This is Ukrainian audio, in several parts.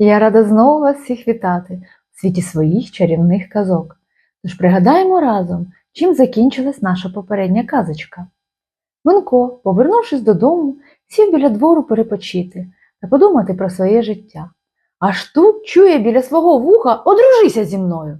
Я рада знову вас всіх вітати у світі своїх чарівних казок. Тож пригадаємо разом, чим закінчилась наша попередня казочка. Минко, повернувшись додому, сів біля двору перепочити та подумати про своє життя. Аж тут чує біля свого вуха одружися зі мною.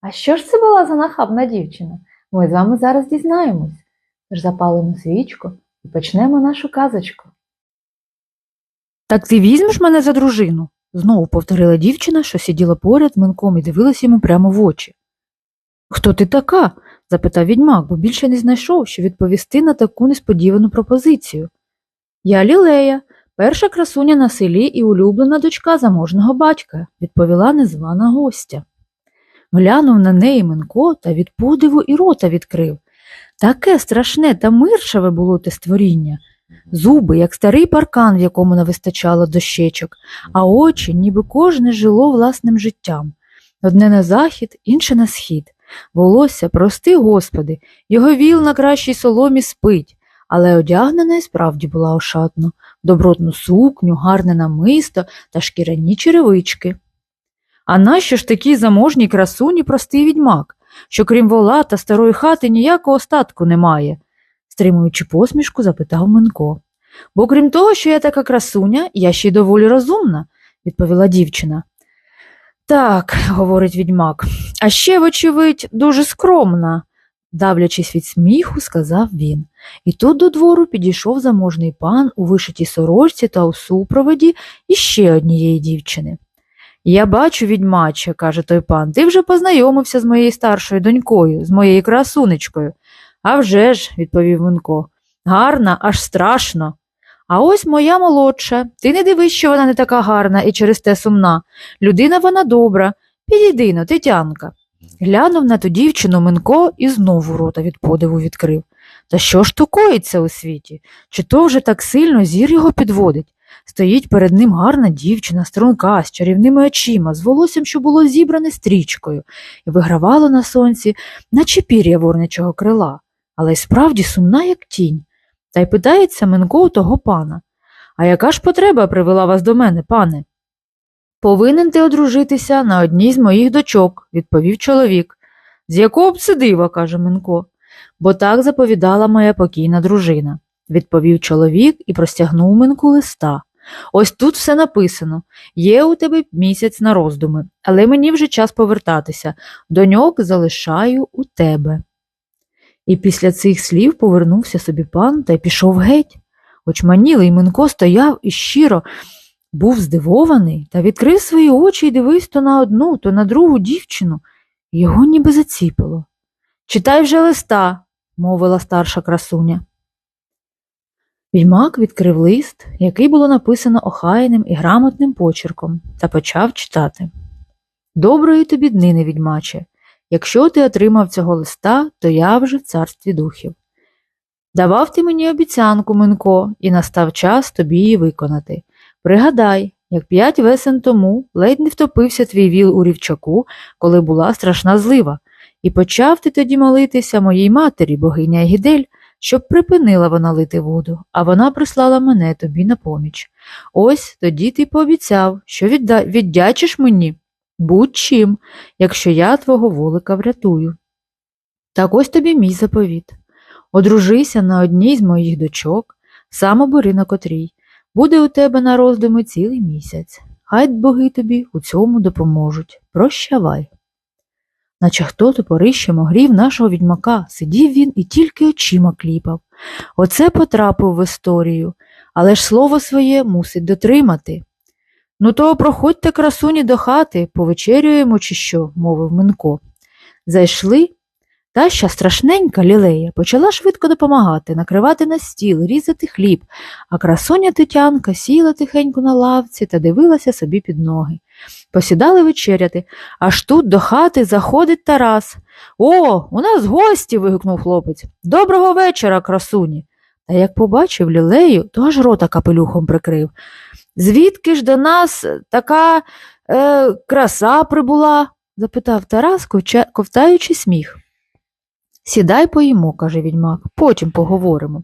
А що ж це була за нахабна дівчина? Ми з вами зараз дізнаємось. Тож запалимо свічку і почнемо нашу казочку. Так ти візьмеш мене за дружину? Знову повторила дівчина, що сиділа поряд Минком і дивилась йому прямо в очі. Хто ти така? запитав відьмак, бо більше не знайшов, що відповісти на таку несподівану пропозицію. Я Лілея, перша красуня на селі і улюблена дочка заможного батька, відповіла незвана гостя. Глянув на неї Минко та від подиву і рота відкрив. Таке страшне та миршаве було те створіння. Зуби, як старий паркан, в якому не вистачало дощечок, а очі, ніби кожне жило власним життям. Одне на захід, інше на схід. Волосся, прости, Господи, його віл на кращій соломі спить, але одягнена і справді була ошатно, добротну сукню, гарне намисто та шкіряні черевички. А нащо ж такій заможній красуні простий відьмак, що крім вола та старої хати ніякого остатку немає? Стримуючи посмішку, запитав Минко. Бо крім того, що я така красуня, я ще й доволі розумна, відповіла дівчина. Так, говорить відьмак, а ще, вочевидь, дуже скромна, давлячись від сміху, сказав він. І тут до двору підійшов заможний пан у вишитій сорочці та у супроводі іще однієї дівчини. Я бачу, відьмаче, каже той пан, ти вже познайомився з моєю старшою донькою, з моєю красунечкою. «А вже ж», – відповів Минко, гарна, аж страшно. А ось моя молодша. Ти не дивись, що вона не така гарна і через те сумна. Людина вона добра. Підійди но, Тетянка. Глянув на ту дівчину Минко і знову рота від подиву відкрив. Та що ж то коїться у світі? Чи то вже так сильно зір його підводить? Стоїть перед ним гарна дівчина, струнка, з чарівними очима, з волоссям, що було зібране стрічкою, і вигравало на сонці, наче пір'я ворнячого крила, але й справді сумна, як тінь. Та й питається Минко у того пана. А яка ж потреба привела вас до мене, пане? Повинен ти одружитися на одній з моїх дочок, відповів чоловік. З якого б це дива, каже Минко. Бо так заповідала моя покійна дружина, відповів чоловік і простягнув Минку листа. Ось тут все написано. Є у тебе місяць на роздуми, але мені вже час повертатися. Доньок залишаю у тебе. І після цих слів повернувся собі пан та й пішов геть. Очманілий Минко стояв і щиро був здивований та відкрив свої очі і дивився то на одну, то на другу дівчину. Його ніби заціпило. Читай вже листа, мовила старша красуня. Відьмак відкрив лист, який було написано охайним і грамотним почерком, та почав читати. Доброї тобі днини, відьмаче. Якщо ти отримав цього листа, то я вже в царстві духів. Давав ти мені обіцянку, Минко, і настав час тобі її виконати. Пригадай, як п'ять весен тому ледь не втопився твій віл у рівчаку, коли була страшна злива, і почав ти тоді молитися моїй матері, богиня Егідель, щоб припинила вона лити воду, а вона прислала мене тобі на поміч. Ось тоді ти пообіцяв, що віддячиш мені будь-чим, якщо я твого волика врятую. Так ось тобі мій заповіт. Одружися на одній з моїх дочок, сам обери на котрій. Буде у тебе на роздуми цілий місяць. Хай боги тобі у цьому допоможуть. Прощавай. Наче хто топорищем огрів нашого відьмака, сидів він і тільки очима кліпав. Оце потрапив в історію, але ж слово своє мусить дотримати. Ну, то проходьте красуні до хати, повечерюємо, чи що, мовив Минко. Зайшли, та ще страшненька лілея почала швидко допомагати, накривати на стіл, різати хліб, а красуня Тетянка сіла тихенько на лавці та дивилася собі під ноги. Посідали вечеряти, аж тут до хати заходить Тарас. О, у нас гості. вигукнув хлопець. Доброго вечора, красуні. Та як побачив лілею, то аж рота капелюхом прикрив. Звідки ж до нас така е, краса прибула? запитав Тарас, ковтаючи сміх. Сідай поїмо, каже відьмак, потім поговоримо.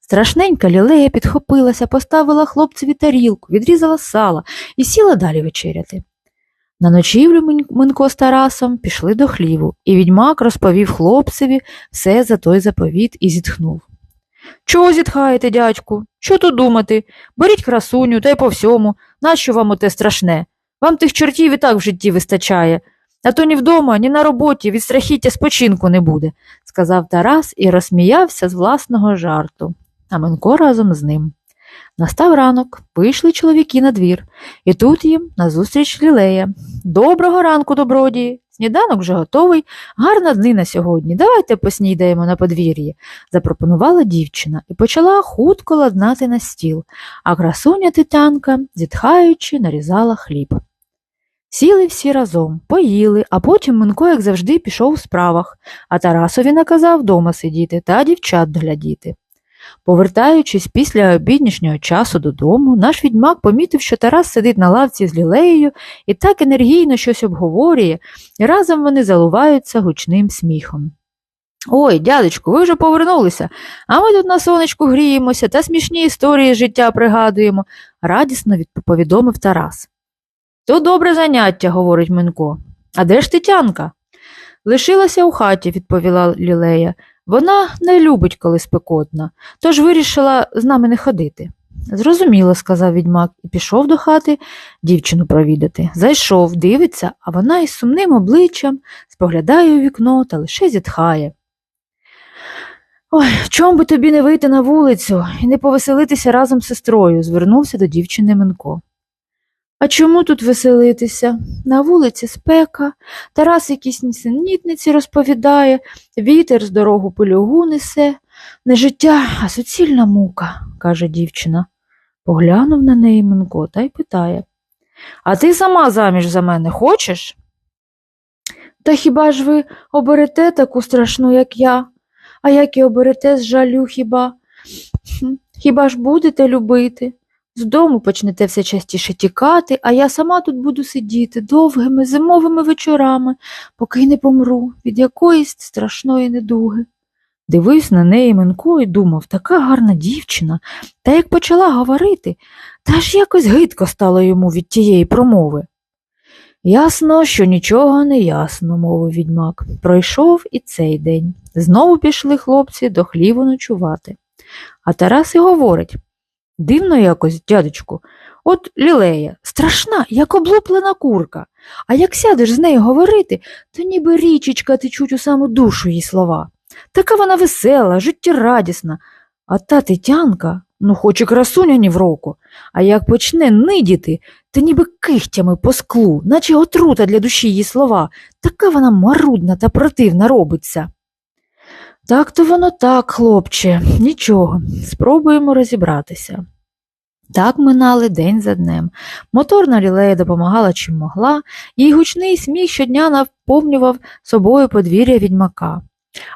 Страшненька лілея підхопилася, поставила хлопцеві тарілку, відрізала сала і сіла далі вечеряти. На ночівлю Минко з Тарасом пішли до хліву, і відьмак розповів хлопцеві все за той заповіт і зітхнув. Чого зітхаєте, дядьку? Що тут думати? Беріть красуню та й по всьому. Нащо вам оте страшне? Вам тих чортів і так в житті вистачає. А то ні вдома, ні на роботі від страхіття спочинку не буде, сказав Тарас і розсміявся з власного жарту, а Минко разом з ним. Настав ранок, вийшли чоловіки на двір, і тут їм назустріч лілея. Доброго ранку, добродії! Сніданок вже готовий, гарна днина сьогодні. Давайте поснідаємо на подвір'ї, запропонувала дівчина і почала хутко ладнати на стіл, а красуня Тетянка, зітхаючи, нарізала хліб. Сіли всі разом, поїли, а потім Минко, як завжди, пішов у справах, а Тарасові наказав дома сидіти та дівчат доглядіти. Повертаючись після обіднішнього часу додому, наш відьмак помітив, що Тарас сидить на лавці з лілеєю і так енергійно щось обговорює, і разом вони заливаються гучним сміхом. Ой, дядечку, ви вже повернулися, а ми тут на сонечку гріємося та смішні історії життя пригадуємо, радісно повідомив Тарас. То добре заняття, говорить Минко. А де ж Тетянка? Лишилася у хаті, відповіла Лілея. Вона не любить, коли спекотна, тож вирішила з нами не ходити. Зрозуміло, сказав відьмак і пішов до хати дівчину провідати. Зайшов, дивиться, а вона із сумним обличчям споглядає у вікно та лише зітхає. Ой, чом би тобі не вийти на вулицю і не повеселитися разом з сестрою, звернувся до дівчини Минко. А чому тут веселитися? На вулиці спека, Тарас якісь нісенітниці розповідає, вітер з дорогу пилюгу несе. Не життя, а суцільна мука, каже дівчина. Поглянув на неї Минко та й питає. А ти сама заміж за мене хочеш? Та хіба ж ви оберете таку страшну, як я? А як і оберете з жалю хіба? Хіба ж будете любити? З дому почнете все частіше тікати, а я сама тут буду сидіти довгими зимовими вечорами, поки й не помру від якоїсь страшної недуги. Дивився на неї Минко і думав, така гарна дівчина, та як почала говорити, та ж якось гидко стало йому від тієї промови. Ясно, що нічого не ясно, мовив відьмак. Пройшов і цей день. Знову пішли хлопці до хліву ночувати. А Тарас і говорить дивно якось, дядечку, от лілея, страшна, як облуплена курка. А як сядеш з нею говорити, то ніби річечка течуть у саму душу її слова. Така вона весела, життєрадісна. А та Тетянка, ну хоч і красуня ні в року, а як почне нидіти, то ніби кихтями по склу, наче отрута для душі її слова, така вона марудна та противна робиться. Так то воно так, хлопче, нічого, спробуємо розібратися. Так минали день за днем. Моторна лілея допомагала чим могла, її гучний сміх щодня наповнював собою подвір'я відьмака.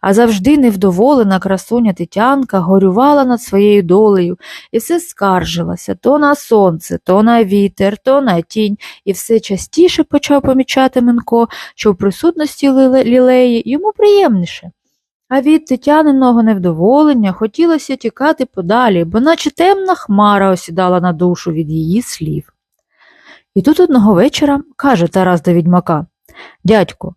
А завжди невдоволена красуня Тетянка горювала над своєю долею і все скаржилася то на сонце, то на вітер, то на тінь, і все частіше почав помічати Минко, що в присутності лілеї йому приємніше. А від Тетяниного невдоволення хотілося тікати подалі, бо наче темна хмара осідала на душу від її слів. І тут одного вечора каже Тарас до відьмака Дядьку,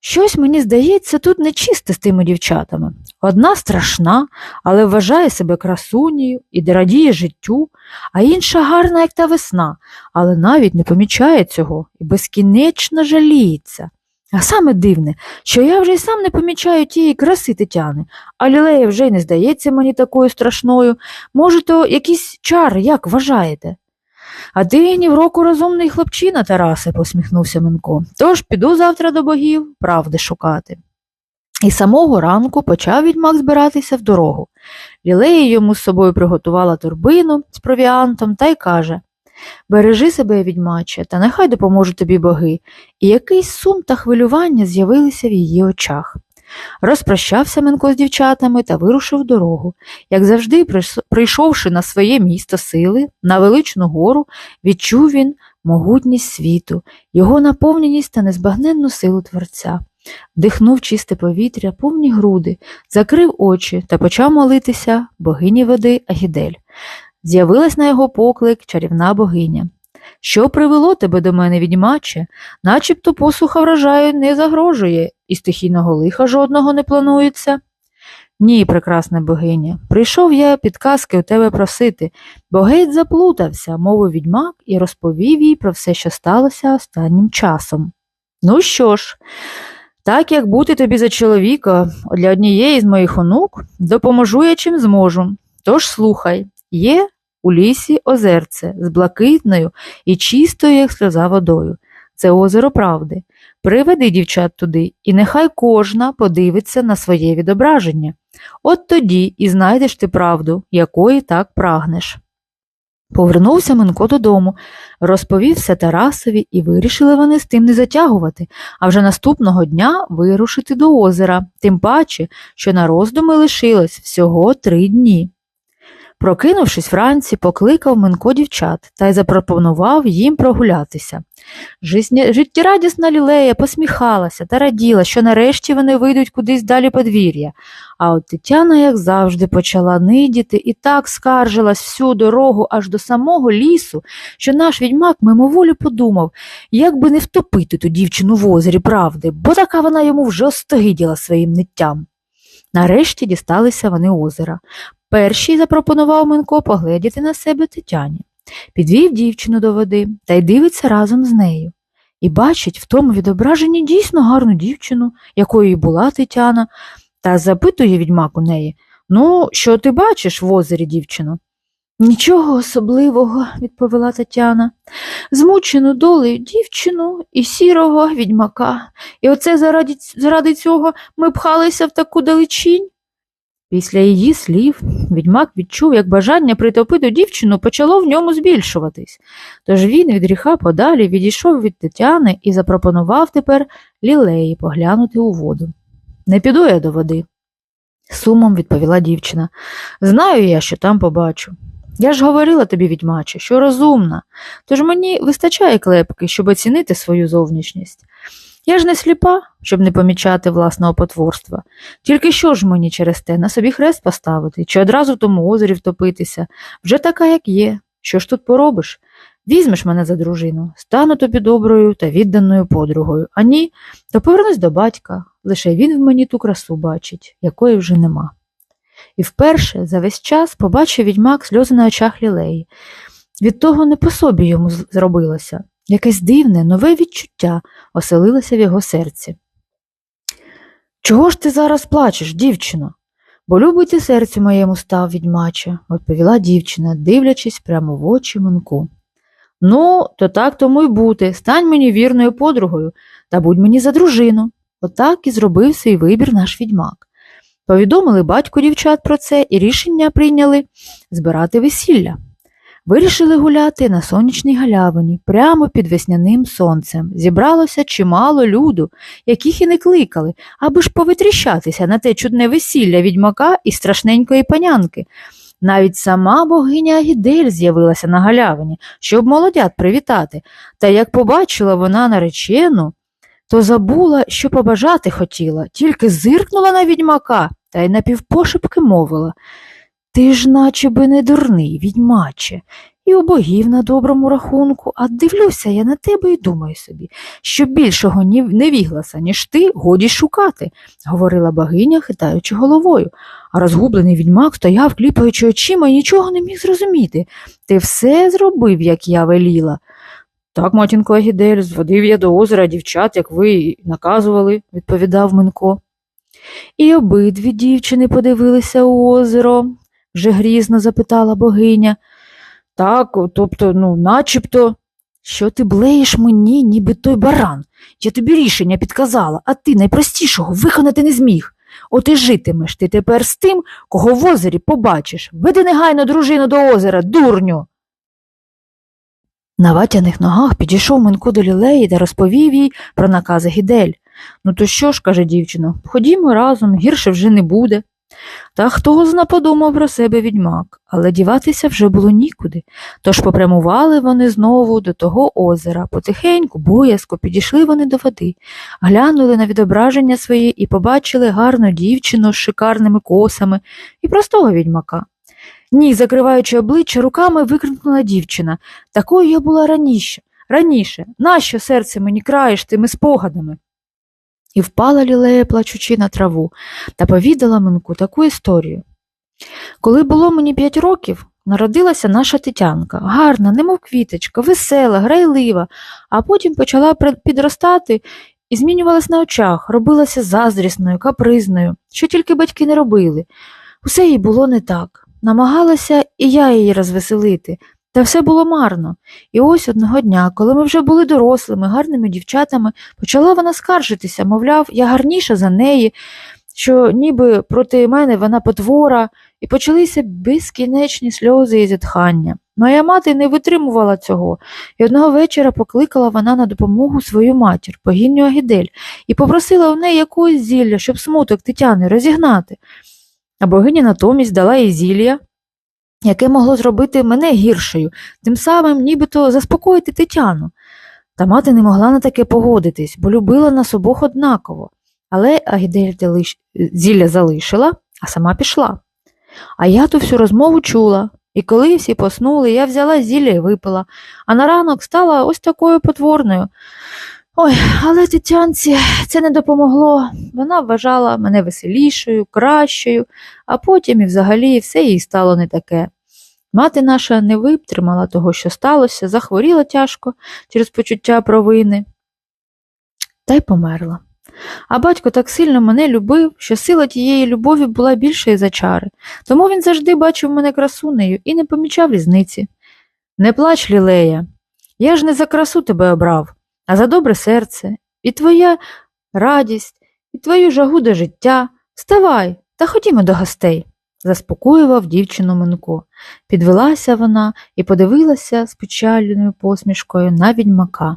щось мені здається тут нечисте з тими дівчатами. Одна страшна, але вважає себе красунею і радіє життю, а інша гарна, як та весна, але навіть не помічає цього і безкінечно жаліється. А саме дивне, що я вже й сам не помічаю тієї краси Тетяни, а лілея вже й не здається мені такою страшною. Може, то якийсь чар, як вважаєте? А ти в року розумний хлопчина, Тарасе, посміхнувся Минко. Тож піду завтра до богів правди шукати. І самого ранку почав відьмак збиратися в дорогу. Лілея йому з собою приготувала торбину з провіантом та й каже Бережи себе, відьмаче, та нехай допоможуть тобі боги. І якийсь сум та хвилювання з'явилися в її очах. Розпрощався Менко з дівчатами та вирушив дорогу. Як завжди, прийшовши на своє місто сили, на величну гору, відчув він могутність світу, його наповненість та незбагненну силу Творця. вдихнув чисте повітря, повні груди, закрив очі та почав молитися богині води Агідель. З'явилась на його поклик чарівна богиня. Що привело тебе до мене, відьмаче? Начебто посуха врожаю не загрожує, і стихійного лиха жодного не планується. Ні, прекрасна богиня, прийшов я підказки у тебе просити, бо геть заплутався, мовив відьмак і розповів їй про все, що сталося останнім часом. Ну що ж, так як бути тобі за чоловіка для однієї з моїх онук, допоможу я чим зможу. Тож слухай, є у лісі озерце з блакитною і чистою, як сльоза водою. Це озеро правди. Приведи дівчат туди, і нехай кожна подивиться на своє відображення. От тоді і знайдеш ти правду, якої так прагнеш. Повернувся Минко додому, розповів все Тарасові, і вирішили вони з тим не затягувати, а вже наступного дня вирушити до озера, тим паче, що на роздуми лишилось всього три дні. Прокинувшись вранці, покликав Минко дівчат та й запропонував їм прогулятися. Життєрадісна лілея посміхалася та раділа, що нарешті вони вийдуть кудись далі подвір'я. А от Тетяна, як завжди, почала нидіти і так скаржилась всю дорогу аж до самого лісу, що наш відьмак мимоволі подумав, як би не втопити ту дівчину в озері правди, бо така вона йому вже остогиділа своїм ниттям. Нарешті дісталися вони озера. Перший запропонував Минко погледіти на себе Тетяні. Підвів дівчину до води та й дивиться разом з нею. І бачить в тому відображенні дійсно гарну дівчину, якою і була Тетяна, та запитує відьмак у неї Ну, що ти бачиш в озері, дівчино? Нічого особливого, відповіла Тетяна. Змучену долею дівчину і сірого відьмака. І оце заради, заради цього ми пхалися в таку далечінь. Після її слів відьмак відчув, як бажання притопити дівчину почало в ньому збільшуватись. Тож він від гріха подалі відійшов від Тетяни і запропонував тепер лілеї поглянути у воду. Не піду я до води, сумом відповіла дівчина. Знаю я, що там побачу. Я ж говорила тобі, відьмаче, що розумна, тож мені вистачає клепки, щоб оцінити свою зовнішність. Я ж не сліпа, щоб не помічати власного потворства. Тільки що ж мені через те на собі хрест поставити, чи одразу в тому озері втопитися, вже така, як є. Що ж тут поробиш? Візьмеш мене за дружину, стану тобі доброю та відданою подругою, а ні, то повернусь до батька, лише він в мені ту красу бачить, якої вже нема. І вперше за весь час побачив відьмак сльози на очах лілеї. Від того не по собі йому зробилося. Якесь дивне, нове відчуття оселилося в його серці. Чого ж ти зараз плачеш, дівчино? Бо любить і серцю моєму став відьмаче, відповіла дівчина, дивлячись прямо в очі Минку. Ну, то так тому й бути, стань мені вірною подругою та будь мені за дружину. Отак і зробив свій вибір наш відьмак. Повідомили батьку дівчат про це і рішення прийняли збирати весілля. Вирішили гуляти на сонячній галявині, прямо під весняним сонцем. Зібралося чимало люду, яких і не кликали, аби ж повитріщатися на те чудне весілля відьмака і страшненької панянки. Навіть сама богиня Агідель з'явилася на галявині, щоб молодят привітати, та як побачила вона наречену, то забула, що побажати хотіла, тільки зиркнула на відьмака та й напівпошепки мовила Ти ж наче би не дурний, відьмаче, і у богів на доброму рахунку, а дивлюся я на тебе і думаю собі, що більшого ні- невігласа, ніж ти, годі шукати, говорила богиня, хитаючи головою. А розгублений відьмак стояв, кліпаючи очима, і нічого не міг зрозуміти. Ти все зробив, як я веліла. Так, матінко Агідель, зводив я до озера дівчат, як ви наказували, відповідав Минко. І обидві дівчини подивилися у озеро, вже грізно запитала богиня. Так, тобто, ну, начебто. Що ти блеєш мені, ніби той баран? Я тобі рішення підказала, а ти найпростішого виконати не зміг. От і житимеш ти тепер з тим, кого в озері побачиш. Веди негайно дружину до озера, дурню. На ватяних ногах підійшов Минко до лілеї та розповів їй про накази Гідель. Ну то що ж, каже дівчина, ходімо разом, гірше вже не буде. Та хто зна подумав про себе відьмак, але діватися вже було нікуди. Тож попрямували вони знову до того озера. Потихеньку, боязко підійшли вони до води, глянули на відображення своє і побачили гарну дівчину з шикарними косами і простого відьмака. Ні, закриваючи обличчя руками, викрикнула дівчина. Такою я була раніше. Раніше, нащо серце мені краєш тими спогадами? І впала лілея, плачучи на траву, та повідала Минку таку історію. Коли було мені п'ять років, народилася наша Тетянка, гарна, немов квіточка, весела, грайлива, а потім почала підростати і змінювалась на очах, робилася заздрісною, капризною, що тільки батьки не робили. Усе їй було не так. Намагалася і я її розвеселити, та все було марно. І ось одного дня, коли ми вже були дорослими, гарними дівчатами, почала вона скаржитися, мовляв, я гарніша за неї, що ніби проти мене вона потвора, і почалися безкінечні сльози і зітхання. Моя мати не витримувала цього, і одного вечора покликала вона на допомогу свою матір, богиню Агідель, і попросила у неї якогось зілля, щоб смуток Тетяни розігнати. А богиня натомість дала їй зілля, яке могло зробити мене гіршою, тим самим нібито заспокоїти Тетяну. Та мати не могла на таке погодитись, бо любила нас обох однаково. Але Агідель зілля залишила, а сама пішла. А я ту всю розмову чула, і коли всі поснули, я взяла зілля і випила, а на ранок стала ось такою потворною. Ой, але Тетянці це не допомогло. Вона вважала мене веселішою, кращою, а потім і взагалі все їй стало не таке. Мати наша не витримала того, що сталося, захворіла тяжко через почуття провини та й померла. А батько так сильно мене любив, що сила тієї любові була більшою за чари, тому він завжди бачив мене красунею і не помічав різниці. Не плач, Лілея, я ж не за красу тебе обрав, а за добре серце, і твоя радість, і твою жагу до життя. Вставай та ходімо до гостей, заспокоював дівчину Минко. Підвелася вона і подивилася з печальною посмішкою на відьмака.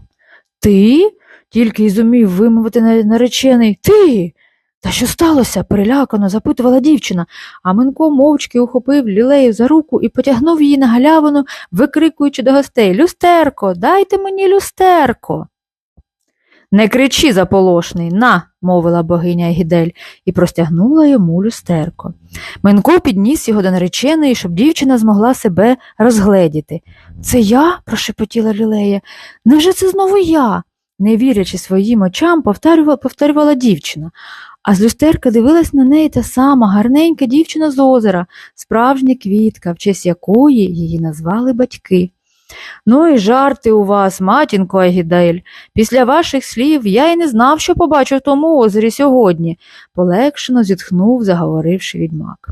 Ти? тільки й зумів вимовити наречений Ти. Та що сталося? перелякано запитувала дівчина, а Минко мовчки ухопив лілею за руку і потягнув її на галявину, викрикуючи до гостей Люстерко, дайте мені люстерко. Не кричи, заполошний, на, мовила богиня Гідель і простягнула йому люстерко. Минко підніс його до нареченої, щоб дівчина змогла себе розгледіти. Це я? прошепотіла Лілея. Невже це знову я? Не вірячи своїм очам, повторювала, повторювала дівчина. А з люстерка дивилась на неї та сама гарненька дівчина з озера, справжня квітка, в честь якої її назвали батьки. Ну і жарти у вас, матінко Агідель. Після ваших слів я й не знав, що побачу в тому озері сьогодні, полегшено зітхнув, заговоривши відьмак.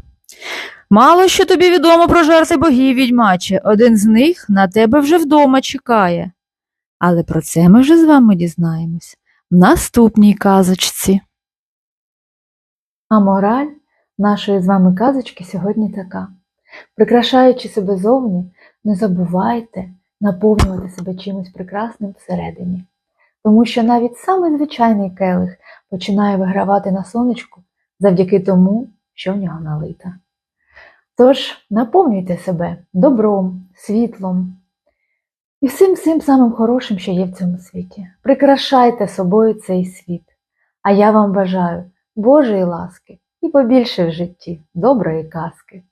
Мало що тобі відомо про жарти богів, відьмаче, один з них на тебе вже вдома чекає. Але про це ми вже з вами дізнаємось в наступній казочці. А мораль нашої з вами казочки сьогодні така. Прикрашаючи себе зовні, не забувайте наповнювати себе чимось прекрасним всередині. Тому що навіть самий звичайний келих починає вигравати на сонечку завдяки тому, що в нього налита. Тож наповнюйте себе добром, світлом і всім всім самим хорошим, що є в цьому світі. Прикрашайте собою цей світ. А я вам бажаю Божої ласки і побільше в житті доброї казки.